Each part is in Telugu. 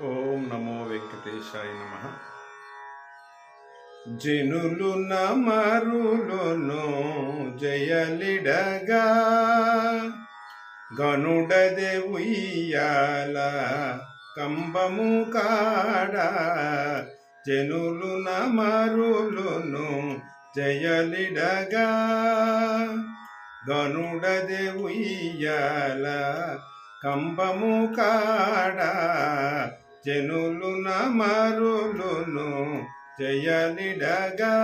ఓం నమో వెంకటేశాయ నమ. జనులు నమరులును జయలిడగా గనుడదే ఉయ్యాల కంబము కాడ జనులు నమరులును జయలిడగా గనుడదే ఉయ్యాల కంబము కాడ జనులు నమరులును జయలిడగా.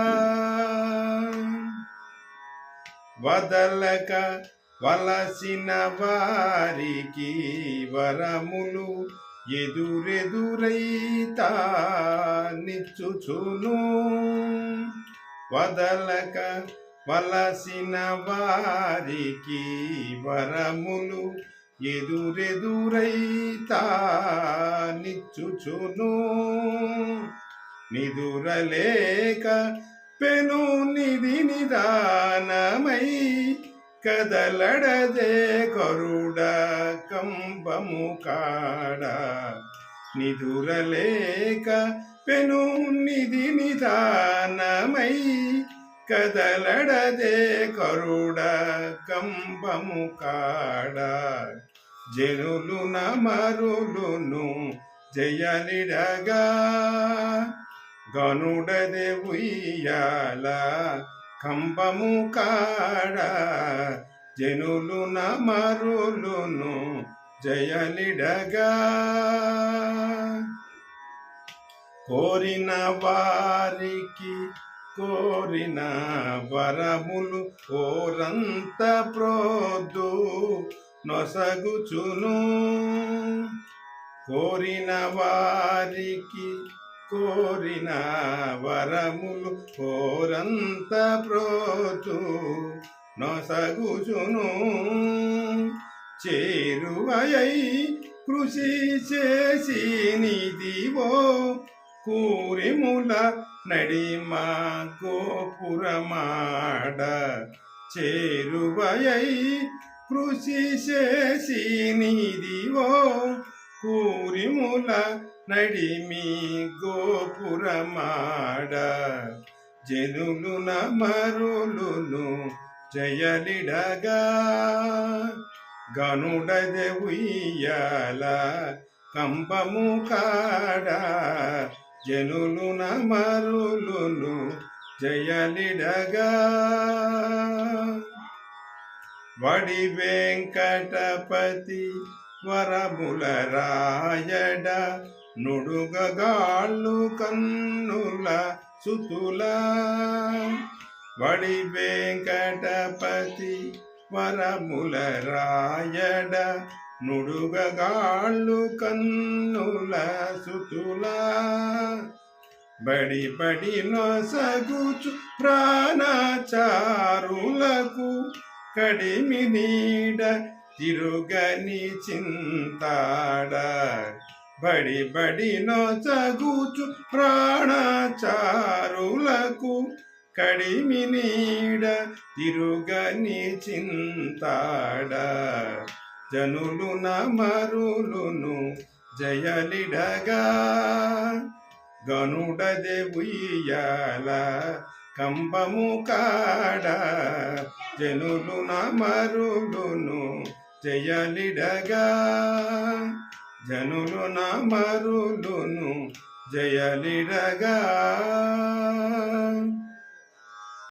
వదలక వలసిన వారికి వరములు ఎదురెదురైతా నిచ్చుచును. వదలక వలసిన వారికి వరములు ఎదురెదురైతా నిచ్చుచును నిదురలేక పెను నిధి నిదానమై కదలడదే కరుడ కంబము కాడ. నిదురలేక పెను నిధి నిదానమై కదలడదే కరుడ కంబము కాడ. జనులు నమరులును జయలిడగా గనుడదే ఉయ్యాల కంబము కాడ. జనులు నమరులును జయలిడగా కోరిన వారికి కోరిన వరములు కోరంత ప్రోదు నొసగుచును. కోరిన వారికి కోరిన వరములు కోరంత ప్రోతు. నొసగుచును. చేరువయై కృషి చేసి నిదివో కూరిముల నడిమా గోపురమాడ. చేరువయై కృషి చేసి నిదివో కూరిముల నడిమి గోపురమాడ. జనులు నమరులును జయలిడగా. గనుడదే ఉయ్యాల కంబము కాడ. జనులు నమరులును జయలిడగా. వడి వెంకటపతి వరముల రాయడ నుడుగగాళ్ళు కన్నుల సుతుల. వడి వెంకటపతి వరముల రాయడ నుడుగగాళ్ళు కన్నుల సుతుల. బడి బడి నొసగుచు ప్రాణచారులకు కడిమి నీడ తిరుగని చింతాడ. బడి బడి నొసగుచు ప్రాణచారులకు కడిమి నీడ తిరుగని చింతాడ. జనులు నమరులును జయలిడగా గనుడదే ఉయ్యాల కంబము కాడ జనులు నమరులును జయలిడగా. జనులు నమరులును జయలిడగా.